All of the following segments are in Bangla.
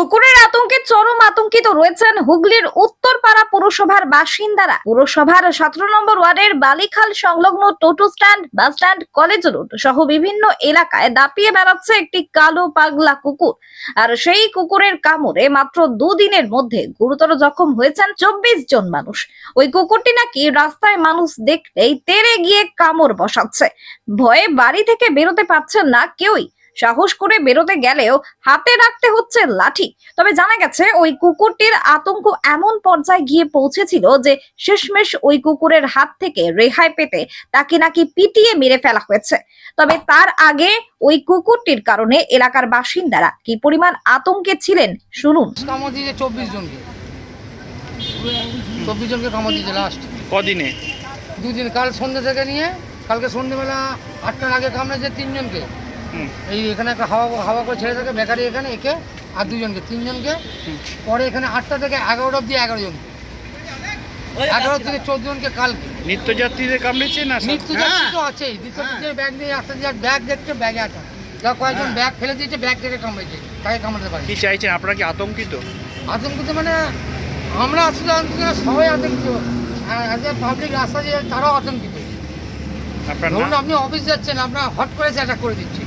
কুকুরের আতঙ্কে চরম আতঙ্কিত রয়েছেন হুগলির উত্তরপাড়া পুরসভার বাসিন্দারা। পুরসভার সতেরো নম্বর ওয়ার্ডের বালিখাল সংলগ্ন টোটো stand, bus stand, college road সহ বিভিন্ন এলাকায় দাপিয়ে বেড়াচ্ছে একটি কালো পাগলা কুকুর। আর সেই কুকুরের কামড়ে মাত্র দুদিনের মধ্যে গুরুতর জখম হয়েছেন চব্বিশ জন মানুষ। ওই কুকুরটি নাকি রাস্তায় মানুষ দেখলেই তেরে গিয়ে কামড় বসাচ্ছে। ভয়ে বাড়ি থেকে বেরোতে পারছেন না কেউই। সাহস করে বেরোতে গেলেও হাতে রাখতে হচ্ছে লাঠি। তবে জানা গেছে ওই কুকুরটির আতঙ্ক এমন পর্যায়ে গিয়ে পৌঁছেছিল যে শেষমেশ ওই কুকুরের হাত থেকে রেহাই পেতে তাকে নাকি পিটিয়ে মেরে ফেলা হয়েছে। তবে তার আগে ওই কুকুরটির কারণে এলাকার বাসিন্দারা কি পরিমাণ আতঙ্কে ছিলেন শুনুন। চব্বিশ জনকে। চব্বিশ জনকে কামড় দিয়েছে লাস্ট কদিনে? দুদিন কাল সন্ধ্যে থেকে নিয়ে কালকে সন্ধ্যেবেলা আটটার আগে কামড়েছে তিনজনকে। এই এখানে একটা হাওয়া হাওয়া করে ছেড়ে থাকে বেকারি এখানে একে আর দুজনকে তিনজনকে। পরে এখানে আটটা থেকে এগারোটা অব্দি এগারো জন। এগারো থেকে চোদ্দ জনকে কালকে। নিত্যযাত্রীদের কামড়েছে না? তো আছেই। নিত্যযাত্রীদের ব্যাগ নিয়ে আসতে যার ব্যাগ দেখছে ব্যাগে আটা যা কয়েকজন ব্যাগ ফেলে দিয়েছে ব্যাগ থেকে কামড়েছে। তাকে কামড়াতে পারে কি চাইছেন? আপনারা কি আতঙ্কিত? আতঙ্কিত মানে আমরা আসলে আতঙ্কিত না, সবাই আতঙ্কিত। অ্যাজ এ পাবলিক রাস্তা দিয়ে তারাও আতঙ্কিত। আপনার ধরুন আপনি অফিস যাচ্ছেন আপনার হট করে অ্যাটাক করে দিচ্ছে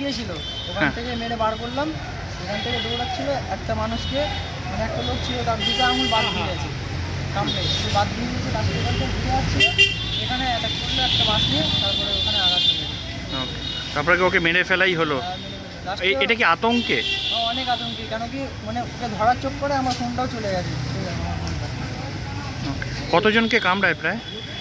লুকিয়েছিল ওখান হ্যাঁ। থেকে মেরে বার করলাম। এখান থেকে দৌড়াচ্ছিল একটা মানুষকে। মানে একটা লোক ছিল তার দুটো আঙুল বাদ দিয়ে গেছে। কামড়ে সে বাদ দিয়ে গেছে তার থেকে ঘুরে আসছিল। এখানে অ্যাটাক করল একটা বাস নিয়ে তারপরে ওখানে আঘাত হয়ে ওকে। তারপরে ওকে মেরে ফেলাই হলো? এ এটা কি আতঙ্কে? অনেক আতঙ্কে কেন কি মানে ওকে ধরার চোখ করে আমার ফোনটাও চলে গেছে। কতজনকে কামড়ায় প্রায়?